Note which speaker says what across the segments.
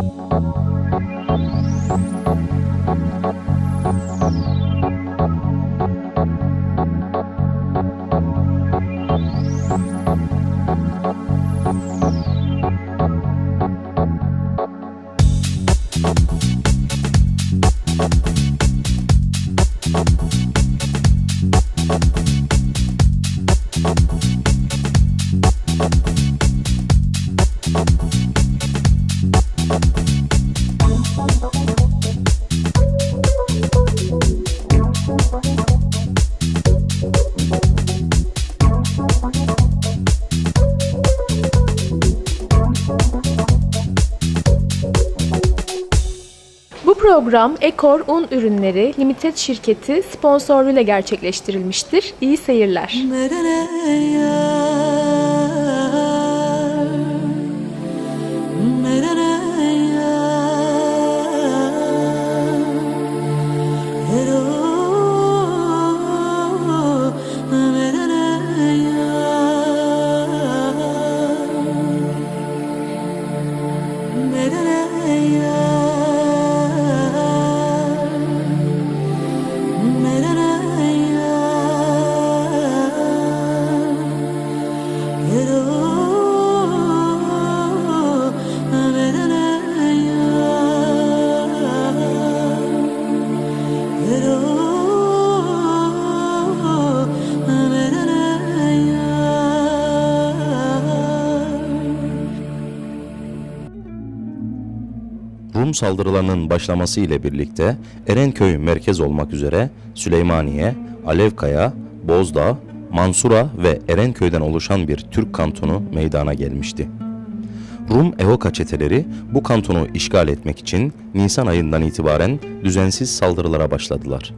Speaker 1: Bu program Ekor Un Ürünleri Limited şirketi sponsorluğuyla gerçekleştirilmiştir. İyi seyirler.
Speaker 2: Saldırılarının başlaması ile birlikte Erenköy merkez olmak üzere Süleymaniye, Alevkaya, Bozdağ, Mansura ve Erenköy'den oluşan bir Türk kantonu meydana gelmişti. Rum Ehoka çeteleri bu kantonu işgal etmek için Nisan ayından itibaren düzensiz saldırılara başladılar.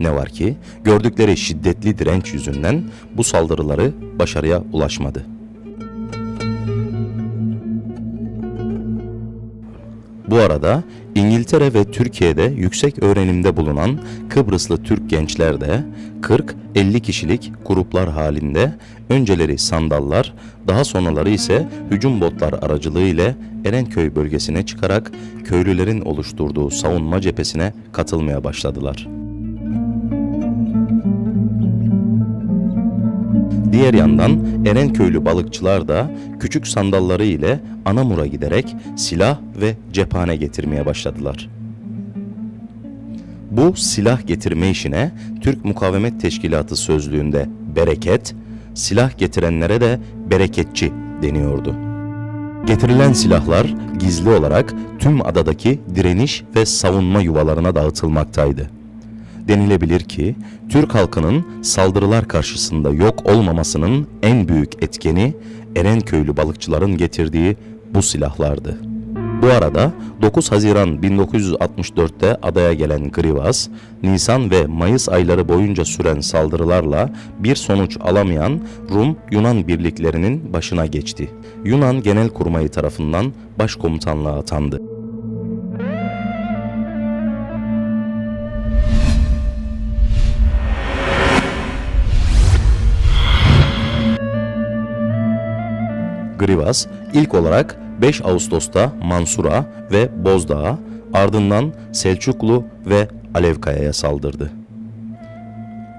Speaker 2: Ne var ki gördükleri şiddetli direnç yüzünden bu saldırıları başarıya ulaşmadı. Bu arada İngiltere ve Türkiye'de yüksek öğrenimde bulunan Kıbrıslı Türk gençler de 40-50 kişilik gruplar halinde önceleri sandallar, daha sonraları ise hücum botlar aracılığı ile Erenköy bölgesine çıkarak köylülerin oluşturduğu savunma cephesine katılmaya başladılar. Diğer yandan Erenköylü balıkçılar da küçük sandalları ile Anamur'a giderek silah ve cephane getirmeye başladılar. Bu silah getirme işine Türk Mukavemet Teşkilatı sözlüğünde bereket, silah getirenlere de bereketçi deniyordu. Getirilen silahlar gizli olarak tüm adadaki direniş ve savunma yuvalarına dağıtılmaktaydı denilebilir ki Türk halkının saldırılar karşısında yok olmamasının en büyük etkeni Erenköylü balıkçıların getirdiği bu silahlardı. Bu arada 9 Haziran 1964'te adaya gelen Grivas, Nisan ve Mayıs ayları boyunca süren saldırılarla bir sonuç alamayan Rum-Yunan birliklerinin başına geçti. Yunan Genelkurmayı tarafından başkomutanlığa atandı. Grivas ilk olarak 5 Ağustos'ta Mansura ve Bozdağ'a ardından Selçuklu ve Alevkaya'ya saldırdı.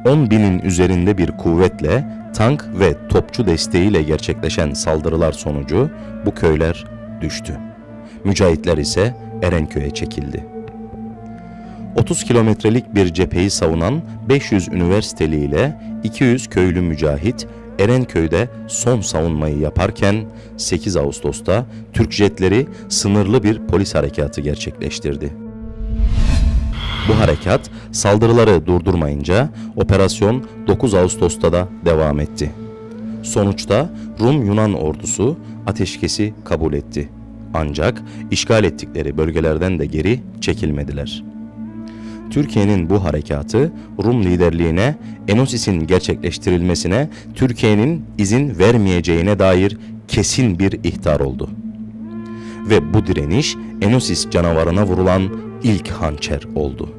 Speaker 2: 10 binin üzerinde bir kuvvetle tank ve topçu desteğiyle gerçekleşen saldırılar sonucu bu köyler düştü. Mücahitler ise Erenköy'e çekildi. 30 kilometrelik bir cepheyi savunan 500 üniversiteli ile 200 köylü mücahit Erenköy'de son savunmayı yaparken 8 Ağustos'ta Türk jetleri sınırlı bir polis harekatı gerçekleştirdi. Bu harekat saldırıları durdurmayınca operasyon 9 Ağustos'ta da devam etti. Sonuçta Rum-Yunan ordusu ateşkesi kabul etti. Ancak işgal ettikleri bölgelerden de geri çekilmediler. Türkiye'nin bu harekatı Rum liderliğine Enosis'in gerçekleştirilmesine Türkiye'nin izin vermeyeceğine dair kesin bir ihtar oldu. Ve bu direniş Enosis canavarına vurulan ilk hançer oldu.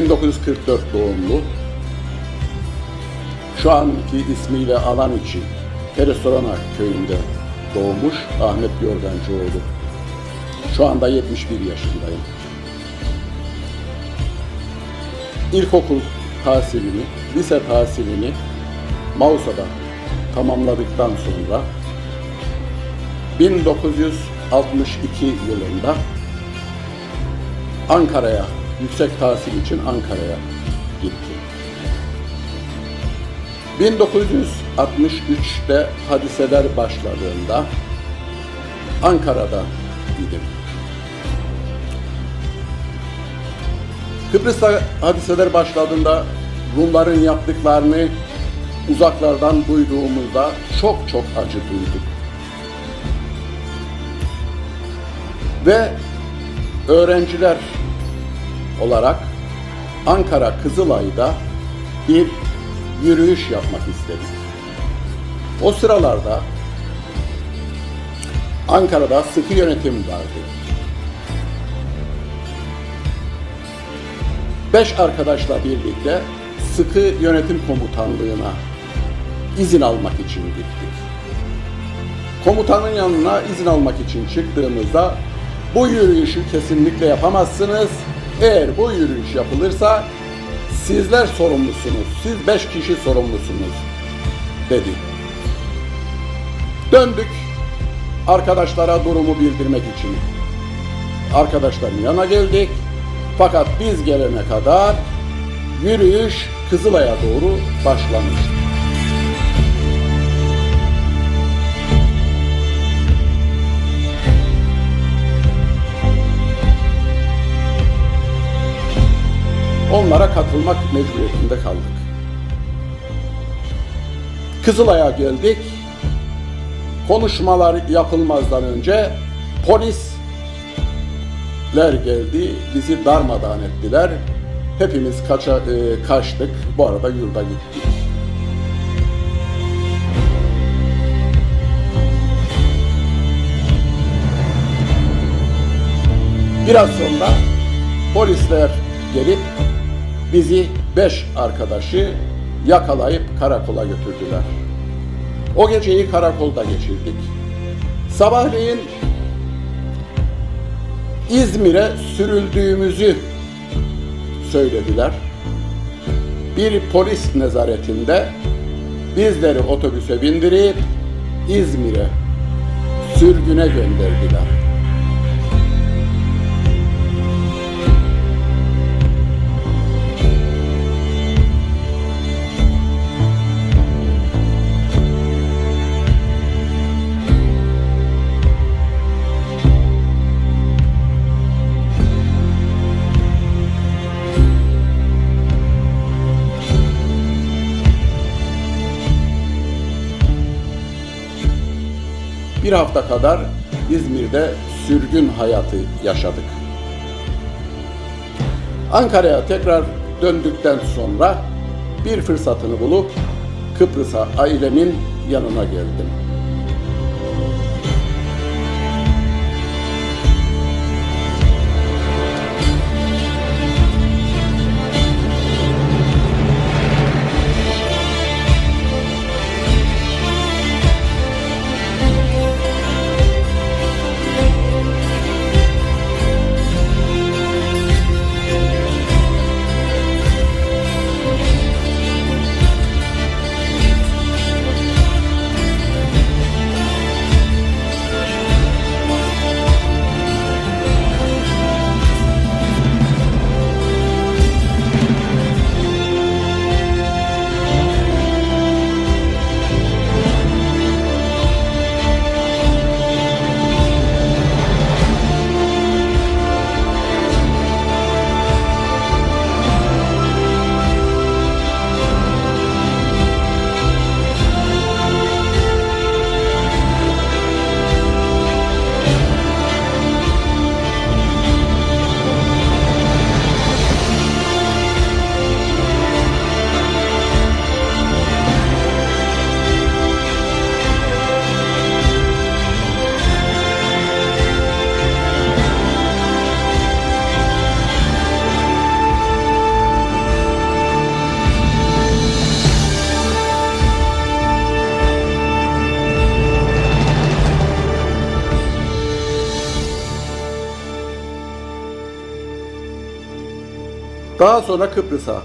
Speaker 3: 1944 doğumlu. Şu anki ismiyle alan için Peresorana köyünde doğmuş Ahmet Yorgancıoğlu. Şu anda 71 yaşındayım. İlkokul tahsilini, lise tahsilini Mausa'da tamamladıktan sonra 1962 yılında Ankara'ya, yüksek tahsil için Ankara'ya gitti. 1963'te hadiseler başladığında Ankara'da idim. Kıbrıs'ta hadiseler başladığında Rumların yaptıklarını uzaklardan duyduğumuzda çok çok acı duyduk. Ve öğrenciler olarak Ankara Kızılay'da bir yürüyüş yapmak istedik. O sıralarda Ankara'da sıkı yönetim vardı. Beş arkadaşla birlikte sıkı yönetim komutanlığına izin almak için gittik. Komutanın yanına izin almak için çıktığımızda bu yürüyüşü kesinlikle yapamazsınız. Eğer bu yürüyüş yapılırsa sizler sorumlusunuz. Siz beş kişi sorumlusunuz dedi. Döndük arkadaşlara durumu bildirmek için. Arkadaşların yanına geldik. Fakat biz gelene kadar yürüyüş Kızılay'a doğru başlamıştı. Onlara katılmak mecburiyetinde kaldık. Kızılay'a geldik. Konuşmalar yapılmazdan önce polisler geldi, bizi darmadağın ettiler. Hepimiz kaça, e, kaçtık. Bu arada yurda gittik. Biraz sonra polisler gelip bizi beş arkadaşı yakalayıp karakola götürdüler. O geceyi karakolda geçirdik. Sabahleyin İzmir'e sürüldüğümüzü söylediler. Bir polis nezaretinde bizleri otobüse bindirip İzmir'e sürgüne gönderdiler. Bir hafta kadar İzmir'de sürgün hayatı yaşadık. Ankara'ya tekrar döndükten sonra bir fırsatını bulup Kıbrıs'a ailemin yanına geldim. Daha sonra Kıbrıs'a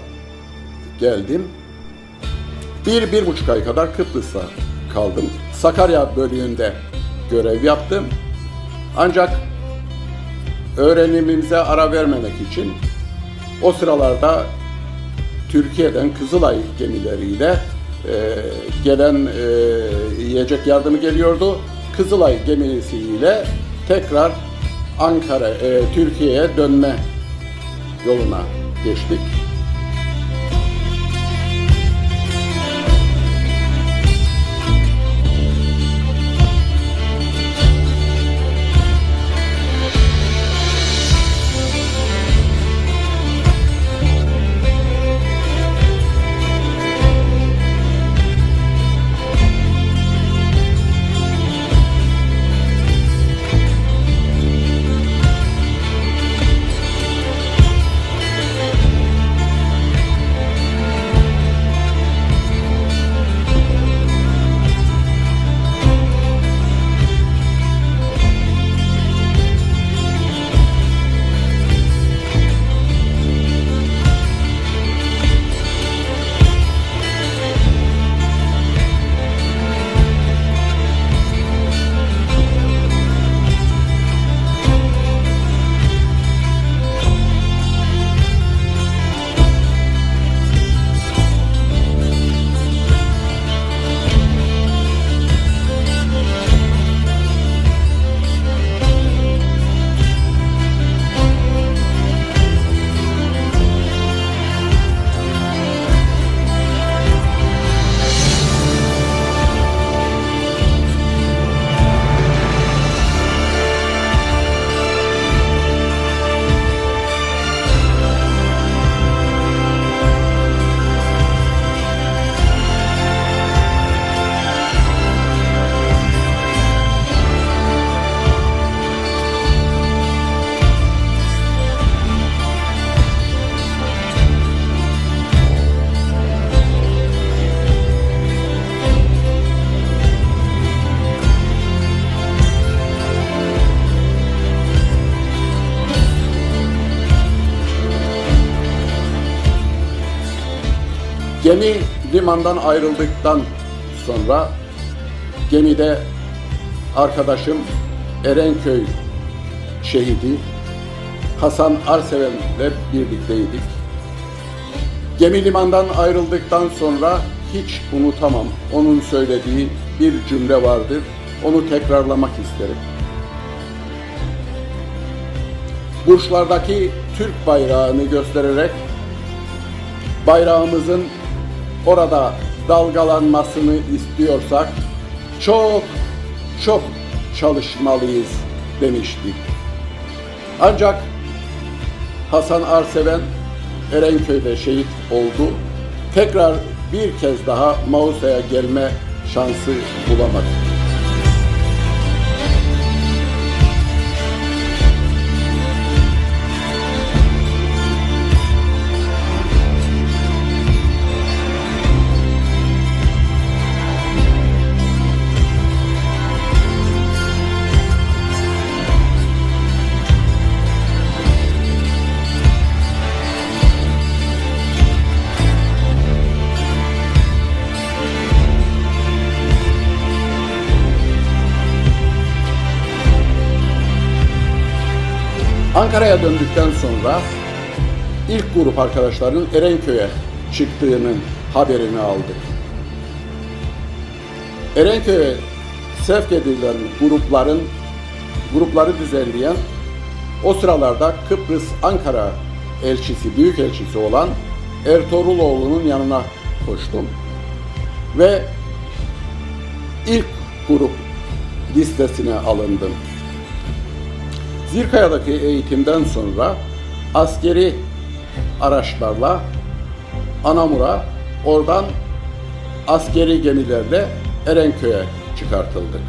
Speaker 3: geldim. Bir, bir buçuk ay kadar Kıbrıs'ta kaldım. Sakarya bölüğünde görev yaptım. Ancak öğrenimimize ara vermemek için o sıralarda Türkiye'den Kızılay gemileriyle e, gelen e, yiyecek yardımı geliyordu. Kızılay gemisiyle tekrar Ankara, e, Türkiye'ye dönme yoluna geçtik. Gemi limandan ayrıldıktan sonra gemide arkadaşım Erenköy şehidi Hasan Arseven'le birlikteydik. Gemi limandan ayrıldıktan sonra hiç unutamam. Onun söylediği bir cümle vardır. Onu tekrarlamak isterim. Burçlardaki Türk bayrağını göstererek bayrağımızın orada dalgalanmasını istiyorsak çok çok çalışmalıyız demişti. Ancak Hasan Arseven Erenköy'de şehit oldu. Tekrar bir kez daha Mausa'ya gelme şansı bulamadı. Ankara'ya döndükten sonra ilk grup arkadaşların Erenköy'e çıktığının haberini aldık. Erenköy'e sevk edilen grupların grupları düzenleyen o sıralarda Kıbrıs Ankara elçisi, büyük elçisi olan Ertuğruloğlu'nun yanına koştum. Ve ilk grup listesine alındım. Zirkaya'daki eğitimden sonra askeri araçlarla Anamur'a, oradan askeri gemilerle Erenköy'e çıkartıldık.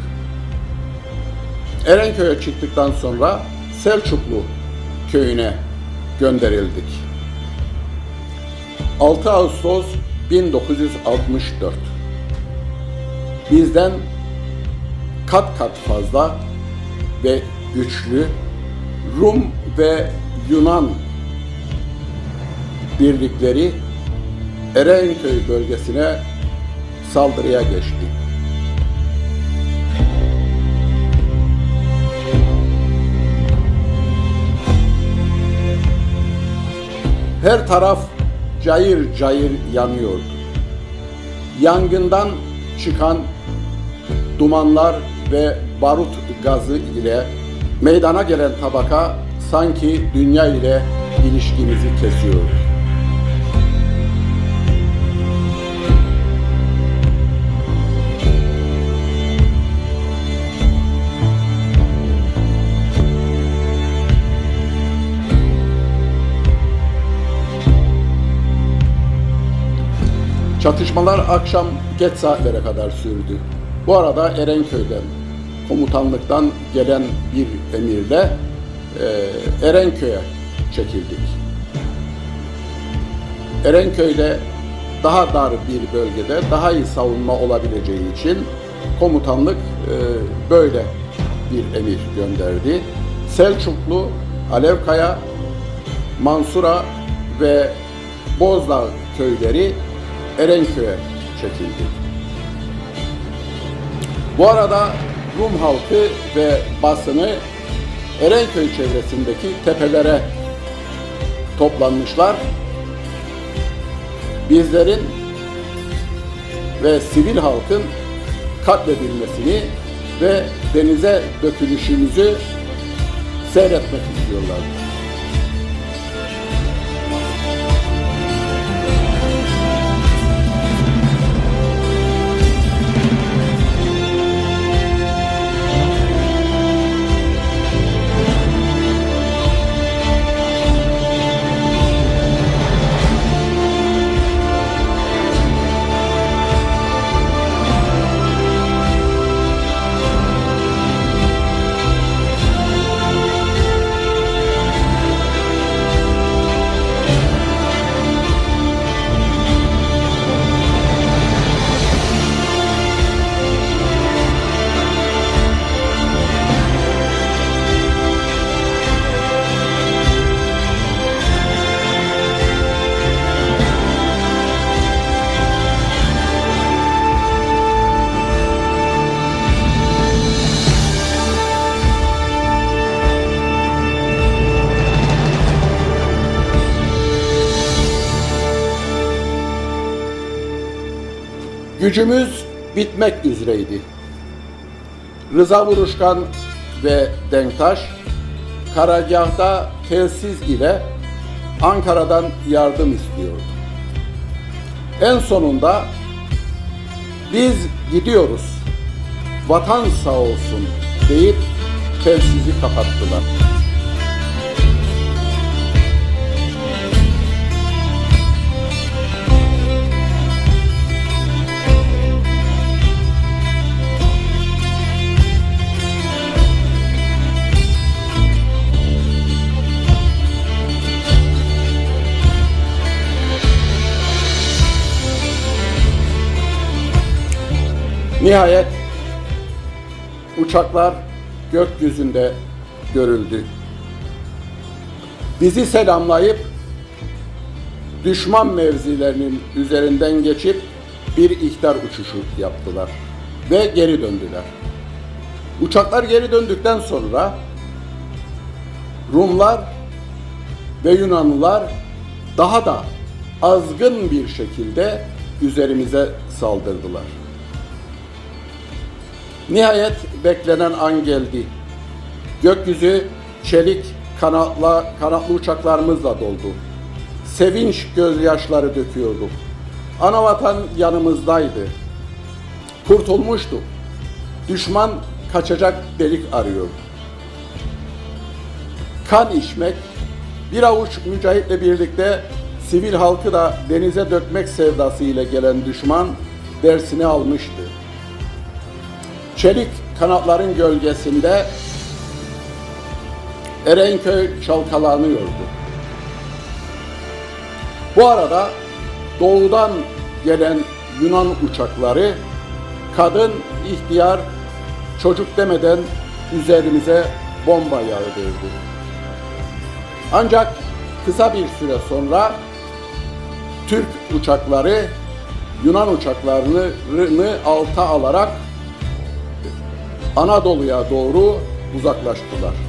Speaker 3: Erenköy'e çıktıktan sonra Selçuklu köyüne gönderildik. 6 Ağustos 1964. Bizden kat kat fazla ve güçlü Rum ve Yunan birlikleri Erenköy bölgesine saldırıya geçti. Her taraf cayır cayır yanıyordu. Yangından çıkan dumanlar ve barut gazı ile meydana gelen tabaka sanki dünya ile ilişkimizi kesiyordu. Çatışmalar akşam geç saatlere kadar sürdü. Bu arada Erenköy'den, komutanlıktan gelen bir emirle e, Erenköy'e çekildik. Erenköy'de daha dar bir bölgede daha iyi savunma olabileceği için komutanlık e, böyle bir emir gönderdi. Selçuklu, Alevkaya, Mansura ve Bozdağ köyleri Erenköy'e çekildi. Bu arada Rum halkı ve basını Erenköy çevresindeki tepelere toplanmışlar. Bizlerin ve sivil halkın katledilmesini ve denize dökülüşümüzü seyretmek istiyorlar. Gücümüz bitmek üzereydi. Rıza Vuruşkan ve Denktaş karargahta telsiz ile Ankara'dan yardım istiyordu. En sonunda biz gidiyoruz, vatan sağ olsun deyip telsizi kapattılar. Nihayet uçaklar gökyüzünde görüldü. Bizi selamlayıp düşman mevzilerinin üzerinden geçip bir ihtar uçuşu yaptılar ve geri döndüler. Uçaklar geri döndükten sonra Rumlar ve Yunanlılar daha da azgın bir şekilde üzerimize saldırdılar. Nihayet beklenen an geldi. Gökyüzü çelik kanatla, kanatlı uçaklarımızla doldu. Sevinç gözyaşları döküyorduk. Anavatan yanımızdaydı. Kurtulmuştuk. Düşman kaçacak delik arıyordu. Kan içmek, bir avuç mücahitle birlikte sivil halkı da denize dökmek sevdası ile gelen düşman dersini almıştı. Çelik kanatların gölgesinde Erenköy çalkalanıyordu. Bu arada doğudan gelen Yunan uçakları kadın, ihtiyar, çocuk demeden üzerimize bomba yağdırdı. Ancak kısa bir süre sonra Türk uçakları Yunan uçaklarını alta alarak Anadolu'ya doğru uzaklaştılar.